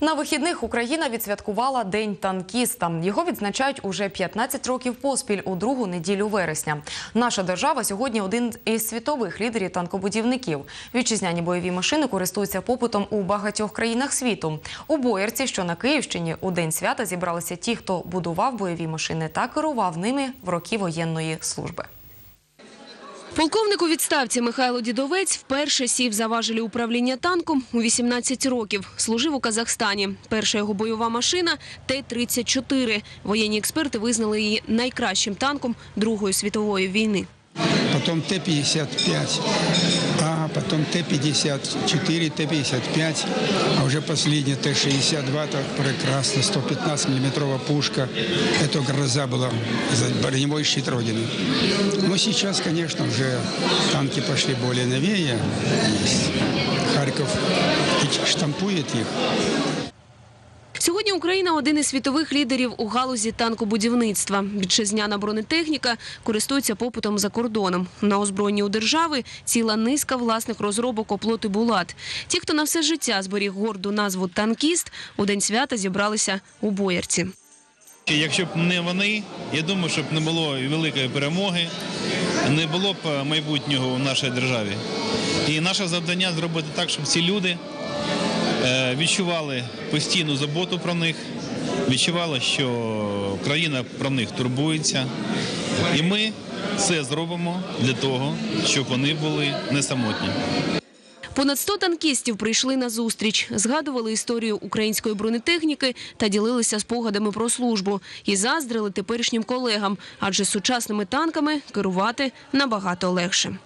На вихідних Україна відсвяткувала День танкіста. Його відзначають уже 15 років поспіль у другу неділю вересня. Наша держава сьогодні один із світових лідерів танкобудівників. Вітчизняні бойові машини користуються попитом у багатьох країнах світу. У Боярці, що на Київщині, у день свята зібралися ті, хто будував бойові машини та керував ними в роки воєнної служби. Полковник у відставці Михайло Дідовець вперше сів за важелі управління танком у 18 років. Служив у Казахстані. Перша його бойова машина Т-34. Воєнні експерти визнали її найкращим танком Другої світової війни. Потом Т-55, а потом Т-54, Т-55, а уже последний Т-62, так прекрасно, 115 миллиметровая пушка. Это гроза была за броневой щит Родины. Но сейчас, конечно, уже танки пошли более новее. Харьков штампует их. Сьогодні Україна один із світових лідерів у галузі танкобудівництва. Вітчизняна бронетехніка користується попитом за кордоном. На озброєнні у держави ціла низка власних розробок оплоти Булат. Ті, хто на все життя зберіг горду назву танкіст, у день свята зібралися у Боярці. Якщо б не вони, я думаю, щоб не було великої перемоги, не було б майбутнього в нашій державі. І наше завдання зробити так, щоб ці люди відчували постійну заботу про них, відчували, що країна про них турбується. І ми все зробимо для того, щоб вони були не самотні. Понад 100 танкістів прийшли на зустріч, згадували історію української бронетехніки та ділилися спогадами про службу. І заздрили теперішнім колегам, адже сучасними танками керувати набагато легше.